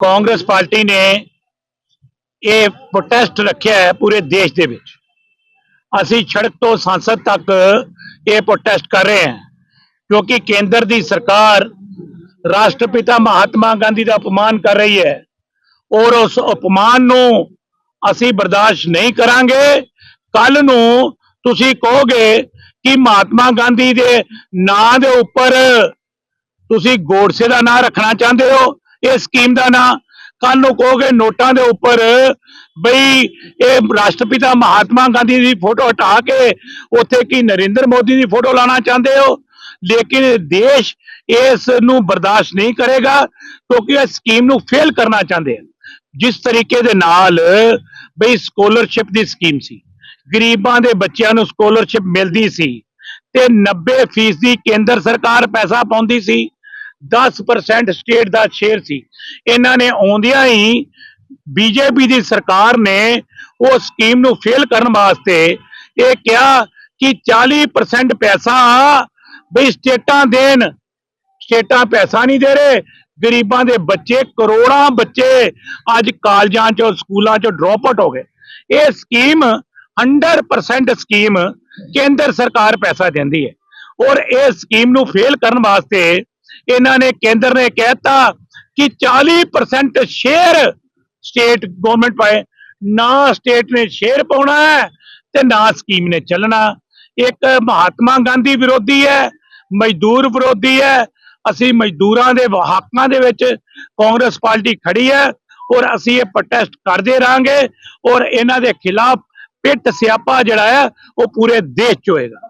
Congress party ਨੇ ਇਹ protest ਰੱਖਿਆ ਹੈ ਪੂਰੇ ਦੇਸ਼ ਦੇ ਵਿੱਚ। ਅਸੀਂ ਸੜਕ ਤੋਂ ਸੰਸਦ ਤੱਕ ਇਹ ਪ੍ਰੋਟੈਸਟ ਕਰ ਰਹੇ ਹਾਂ, ਕਿਉਂਕਿ ਕੇਂਦਰ ਦੀ ਸਰਕਾਰ ਰਾਸ਼ਟਰਪਿਤਾ ਮਹਾਤਮਾ ਗਾਂਧੀ ਦਾ ਅਪਮਾਨ ਕਰ ਰਹੀ ਹੈ ਔਰ ਉਸ ਅਪਮਾਨ ਨੂੰ ਅਸੀਂ ਬਰਦਾਸ਼ਤ ਨਹੀਂ ਕਰਾਂਗੇ। ਕੱਲ ਨੂੰ ਤੁਸੀਂ ਕਹੋਗੇ ਕਿ ਮਹਾਤਮਾ ਗਾਂਧੀ ਦੇ ਨਾਂ ਦੇ ਉੱਪਰ ਤੁਸੀਂ ਗੋਡਸੇ ਦਾ ਨਾਂ ਰੱਖਣਾ ਚਾਹੁੰਦੇ ਹੋ ਇਹ ਸਕੀਮ ਦਾ ਨਾਂ ਕੱਲ ਨੂੰ ਕਹੋਗੇ ਨੋਟਾਂ ਦੇ ਉੱਪਰ ਬਈ ਇਹ ਰਾਸ਼ਟਰਪਿਤਾ ਮਹਾਤਮਾ ਗਾਂਧੀ ਦੀ ਫੋਟੋ ਹਟਾ ਕੇ ਉੱਥੇ ਕੀ ਨਰਿੰਦਰ ਮੋਦੀ ਦੀ ਫੋਟੋ ਲਾਣਾ ਚਾਹੁੰਦੇ ਹੋ? ਲੇਕਿਨ ਦੇਸ਼ ਇਸ ਨੂੰ ਬਰਦਾਸ਼ਤ ਨਹੀਂ ਕਰੇਗਾ ਕਿਉਂਕਿ ਇਹ ਸਕੀਮ ਨੂੰ ਫੇਲ ਕਰਨਾ ਚਾਹੁੰਦੇ ਹਨ। ਜਿਸ ਤਰੀਕੇ ਦੇ ਨਾਲ ਬਈ ਸਕਾਲਰਸ਼ਿਪ ਦੀ ਸਕੀਮ ਸੀ। ਗਰੀਬਾਂ ਦੇ ਬੱਚਿਆਂ ਨੂੰ ਸਕਾਲਰਸ਼ਿਪ ਮਿਲਦੀ ਸੀ ਤੇ 90% ਕੇਂਦਰ ਸਰਕਾਰ ਪੈਸਾ ਪਾਉਂਦੀ ਸੀ। 10% ਸਟੇਟ ਦਾ ਸ਼ੇਅਰ ਸੀ। ਇਹਨਾਂ ਨੇ ਆਉਂਦਿਆਂ ਹੀ ਬੀਜੇਪੀ ਦੀ ਸਰਕਾਰ ਨੇ ਉਹ ਸਕੀਮ ਨੂੰ ਫੇਲ ਕਰਨ ਵਾਸਤੇ ਇਹ ਕਿਹਾ ਕਿ 40% ਪੈਸਾ ਬਈ ਸਟੇਟਾਂ ਦੇਣ। ਸਟੇਟਾਂ ਪੈਸਾ ਨਹੀਂ ਦੇ ਰਹੇ। ਗਰੀਬਾਂ ਦੇ ਬੱਚੇ, ਕਰੋੜਾਂ ਬੱਚੇ ਅੱਜ ਕਾਲਜਾਂ ਚੋਂ, ਸਕੂਲਾਂ ਚੋਂ ਡ੍ਰੌਪ ਆਊਟ ਹੋ ਗਏ। ਇਹ ਸਕੀਮ 100% ਸਕੀਮ ਕੇਂਦਰ ਸਰਕਾਰ ਪੈਸਾ ਦਿੰਦੀ ਹੈ। ਔਰ ਇਹ ਸਕੀਮ ਨੂੰ ਫੇਲ ਕਰਨ ਵਾਸਤੇ ਇਹਨਾਂ ਨੇ ਕੇਂਦਰ ਨੇ ਕਹਿਤਾ ਕਿ 40% ਸ਼ੇਅਰ ਸਟੇਟ ਗਵਰਨਮੈਂਟ ਪਾਏ। ਨਾ ਸਟੇਟ ਨੇ ਸ਼ੇਅਰ ਪਾਉਣਾ ਹੈ ਤੇ ਨਾ ਸਕੀਮ ਨੇ ਚੱਲਣਾ। ਇੱਕ ਮਹਾਤਮਾ ਗਾਂਧੀ ਵਿਰੋਧੀ ਹੈ, ਮਜ਼ਦੂਰ ਵਿਰੋਧੀ ਹੈ। ਅਸੀਂ ਮਜ਼ਦੂਰਾਂ ਦੇ ਹੱਕਾਂ ਦੇ ਵਿੱਚ ਕਾਂਗਰਸ ਪਾਰਟੀ ਖੜੀ ਹੈ ਔਰ ਅਸੀਂ ਇਹ ਪ੍ਰੋਟੈਸਟ ਕਰਦੇ ਰਾਂਗੇ ਔਰ ਇਹਨਾਂ ਦੇ ਖਿਲਾਫ ਪਿੱਟ ਸਿਆਪਾ ਜਿਹੜਾ ਹੈ ਉਹ ਪੂਰੇ ਦੇਸ਼ ਚ ਹੋਏਗਾ।